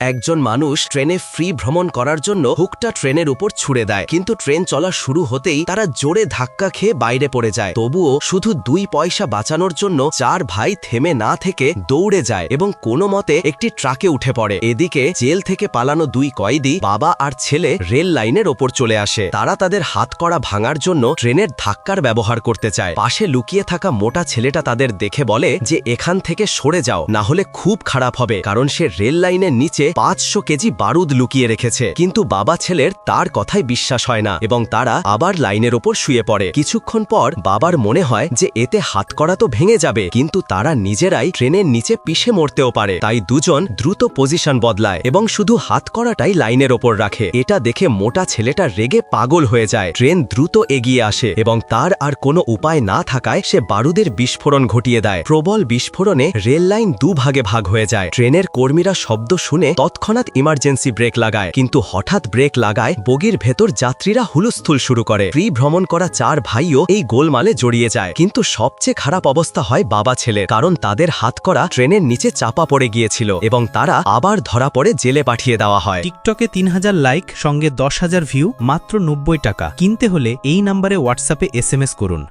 একজন মানুষ ট্রেনে ফ্রি ভ্রমণ করার জন্য হুকটা ট্রেনের উপর ছুড়ে দেয়, কিন্তু ট্রেন চলা শুরু হতেই তারা জোরে ধাক্কা খেয়ে বাইরে পড়ে যায়। তবুও শুধু দুই পয়সা বাঁচানোর জন্য চার ভাই থেমে না থেকে দৌড়ে যায় এবং কোনো মতে একটি ট্রাকে উঠে পড়ে। এদিকে জেল থেকে পালানো দুই কয়েদি, বাবা আর ছেলে, রেল লাইনের ওপর চলে আসে। তারা তাদের হাত করা ভাঙার জন্য ট্রেনের ধাক্কার ব্যবহার করতে চায়। পাশে লুকিয়ে থাকা মোটা ছেলেটা তাদের দেখে বলে যে, এখান থেকে সরে যাও, না হলে খুব খারাপ হবে। কারণ সে রেল লাইনের নিচে পাঁচশো কেজি বারুদ লুকিয়ে রেখেছে। কিন্তু বাবা ছেলের তার কথায় বিশ্বাস হয় না এবং তারা আবার লাইনের ওপর শুয়ে পড়ে। কিছুক্ষণ পর বাবার মনে হয় যে এতে হাত করা তো ভেঙে যাবে, কিন্তু তারা নিজেরাই ট্রেনের নিচে পিষে মরতেও পারে। তাই দুজন দ্রুত পজিশন বদলায় এবং শুধু হাত করাটাই লাইনের ওপর রাখে। এটা দেখে মোটা ছেলেটা রেগে পাগল হয়ে যায়। ট্রেন দ্রুত এগিয়ে আসে এবং তার আর কোনো উপায় না থাকায় সে বারুদের বিস্ফোরণ ঘটিয়ে দেয়। প্রবল বিস্ফোরণে রেল লাইন দুভাগে ভাগ হয়ে যায়। ট্রেনের কর্মীরা শব্দ শুনে তৎক্ষণাৎ ইমার্জেন্সি ব্রেক লাগায়। কিন্তু হঠাৎ ব্রেক লাগায়, বগির ভেতর যাত্রীরা হুলস্থুল শুরু করে। ফ্রি ভ্রমণ করা চার ভাইও এই গোলমালে জড়িয়ে যায়। কিন্তু সবচেয়ে খারাপ অবস্থা হয় বাবা ছেলের, কারণ তাদের হাত করা ট্রেনের নিচে চাপা পড়ে গিয়েছিল এবং তারা আবার ধরা পড়ে জেলে পাঠিয়ে দেওয়া হয়। টিকটকে তিন হাজার লাইক, সঙ্গে দশ হাজার ভিউ, মাত্র নব্বই টাকা। কিনতে হলে এই নাম্বারে হোয়াটসঅ্যাপে এস করুন।